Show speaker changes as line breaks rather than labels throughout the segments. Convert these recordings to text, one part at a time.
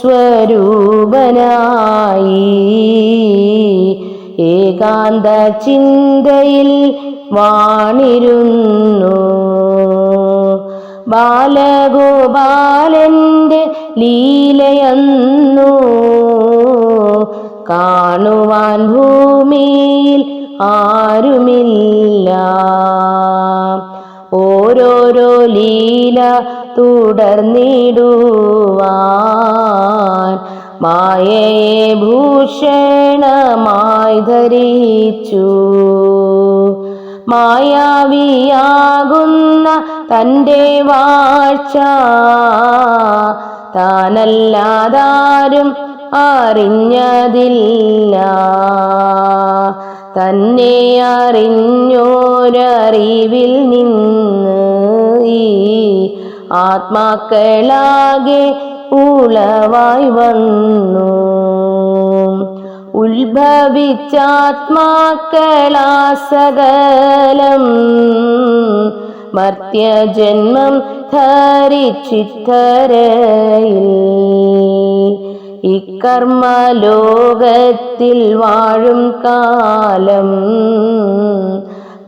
സ്വരൂപനായി. ഏകാന്ത ചിന്തയിൽ വാണിരുന്നു. ബാലഗോപാലന്റെ ലീലയന്നു. കാണുവാൻ ഭൂമിയിൽ ആരുമില്ല. ഓരോരോ ലീല തുടർന്നിടുവാൻ മായയെ ഭൂഷണമായി ധരിച്ചു. മായാവിയാകുന്ന തന്റെ വാഴ്ച താനല്ലാതാരും അറിഞ്ഞതില്ല. തന്നെ അറിഞ്ഞോരറിവിൽ നിന്ന് ഈ ആത്മാക്കളാകെ ഉളവായി വന്നു. ഉത്ഭവിച്ചാത്മാക്കളാസകലം മർത്യജന്മം ധരിച്ചിത്തരയിൽ ഇക്കർമ്മ ലോകത്തിൽ വാഴും കാലം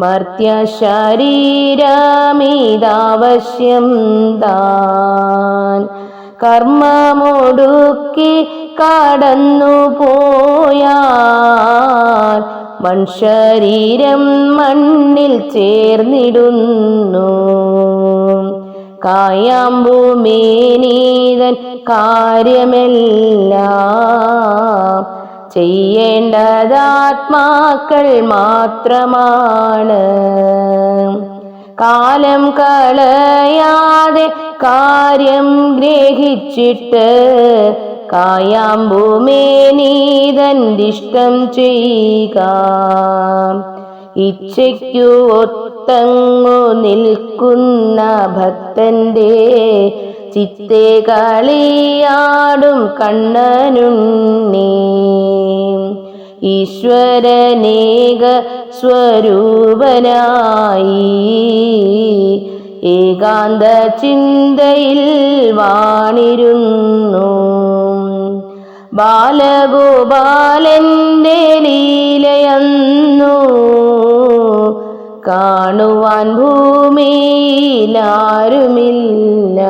മർത്യ ശരീരമിതാവശ്യം താൻ. കർമ്മമൊടുക്കി കടന്നു പോയാൽ മൺശരീരം മണ്ണിൽ ചേർന്നിടുന്നു. കായാമ്പൂമേനീതൻ കാര്യമെല്ലാം ചെയ്യേണ്ടതാത്മാക്കൾ മാത്രമാണ്. കാലം കളയാതെ കാര്യം ഗ്രഹിച്ചിട്ട് കായാമ്പൂമേനീതന്തിഷ്ടം ചെയ്യുക. ഇച്ഛയ്ക്കു ഒത്തങ്ങു നിൽക്കുന്ന ഭക്തന്റെ ചിത്തെ കളിയാടും കണ്ണനുണ്ണി. ഈശ്വരനേക സ്വരൂപനായി. ഏകാന്ത ചിന്തയിൽ വാണിരുന്നു. ബാലഗോപാലന്റെ ലീലയന്നു. കാണുവാൻ ഭൂമിയിലാരുമില്ല.